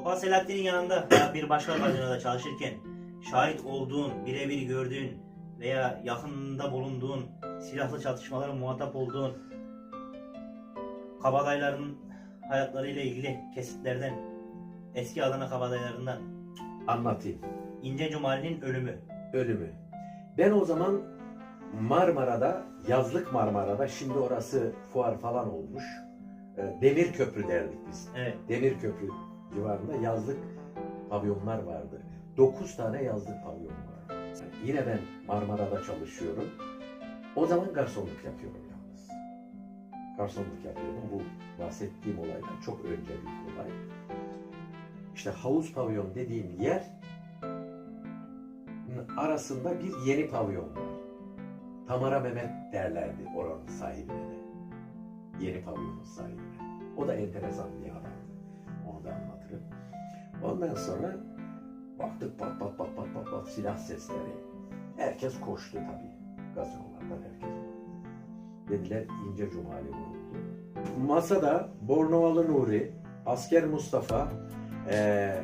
Topal Selahattin'in yanında veya bir başka gazinada çalışırken şahit olduğun, birebir gördüğün veya yakınında bulunduğun, silahlı çatışmalara muhatap olduğun kabadayların hayatlarıyla ilgili kesitlerden, eski Adana kabadaylarından Anlatayım. İnce Cumali'nin ölümü. Ölümü. Ben o zaman Marmara'da, yazlık Marmara'da, şimdi orası fuar falan olmuş. e, Demir Köprü derdik biz. Evet. Demir Köprü civarında yazlık pavyonlar vardı. 9 tane yazlık pavyon var. Yine ben Marmara'da çalışıyorum. O zaman garsonluk yapıyorum yalnız. Garsonluk yapıyordum. Bu bahsettiğim olaydan çok önce bir olay. İşte havuz pavyon dediğim yer arasında bir yeni pavyon var. Tamara Mehmet derlerdi oranın sahibine. Yeni pavyonun sahibine. O da enteresan bir adamdı. Onu da anlatırım. Ondan sonra baktık pat pat pat pat pat pat silah sesleri. Herkes koştu tabii. Gazinolardan herkes. Dediler İnce Cumali vuruldu. Masada Bornovalı Nuri, Asker Mustafa, eee,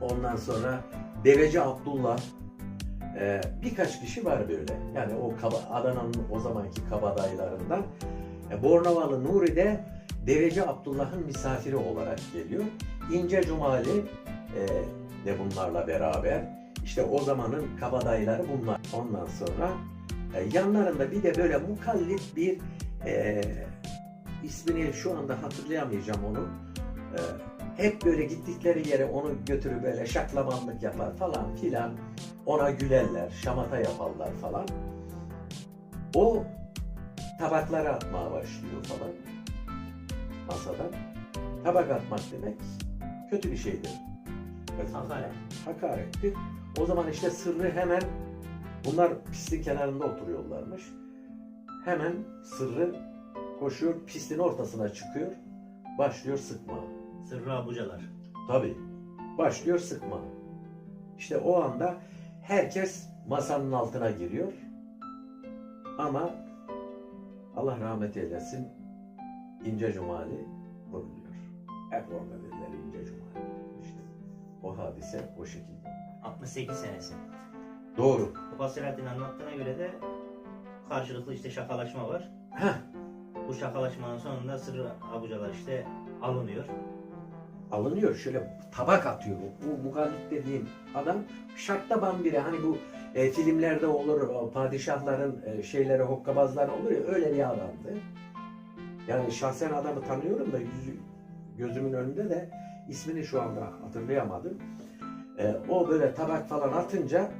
ondan sonra Deveci Abdullah, eee, birkaç kişi var böyle. Yani o Adana'nın o zamanki kabadayılarından. E, Bornovalı Nuri de Deveci Abdullah'ın misafiri olarak geliyor. İnce Cumali e, de bunlarla beraber. İşte o zamanın kabadayıları bunlar. Ondan sonra e, yanlarında bir de böyle mukallif bir e, ismini şu anda hatırlayamayacağım onu. E, hep böyle gittikleri yere onu götürüp böyle şaklamanlık yapar falan filan. Ona gülerler, şamata yaparlar falan. O tabaklara atmaya başlıyor falan masadan. Tabak atmak demek kötü bir şeydir. Hakaret. Hakarettir. O zaman işte sırrı hemen bunlar pistin kenarında oturuyorlarmış. Hemen sırrı koşuyor, pistin ortasına çıkıyor. Başlıyor sıkma. Sırrı abucalar. Tabii. Başlıyor sıkma. İşte o anda herkes masanın altına giriyor. Ama Allah rahmet eylesin İnce Cumali vuruluyor. Hep orada dediler İnce Cumali. İşte o hadise o şekilde. 68 senesi. Doğru. Topal Selahattin anlattığına göre de karşılıklı işte şakalaşma var. Heh, Bu şakalaşmanın sonunda sırrı abucalar işte alınıyor. alınıyor şöyle tabak atıyor. Bu mugallip dediğim adam şartta bambire hani bu e, filmlerde olur o padişahların e, şeyleri hokkabazları olur ya öyle bir adamdı. Yani şahsen adamı tanıyorum da yüzü gözümün önünde de ismini şu anda hatırlayamadım. E, o böyle tabak falan atınca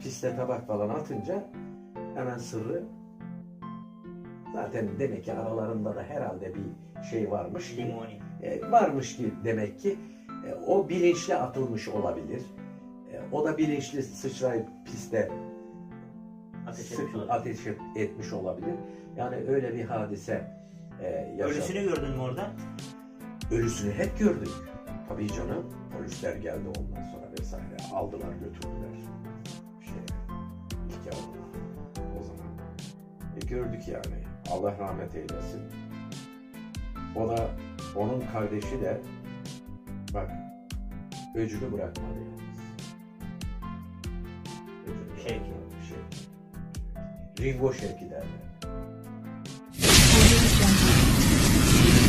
piste tabak falan atınca hemen sırrı zaten demek ki aralarında da herhalde bir şey varmış ki e, varmış ki demek ki e, o bilinçli atılmış olabilir. E, o da bilinçli sıçrayıp piste Ateş sık- etmiş ateş et- etmiş olabilir. Yani öyle bir hadise e, yaşadı. Ölüsünü gördün mü orada? Ölüsünü hep gördük. Tabii canım. Polisler geldi ondan sonra vesaire. Aldılar götürdüler. Şey, yavru. O zaman. E, gördük yani. Allah rahmet eylesin. O da onun kardeşi de bak öcünü bırakmadı yalnız. Öcünü Şevki. Şevki. Ringo Şevki derler.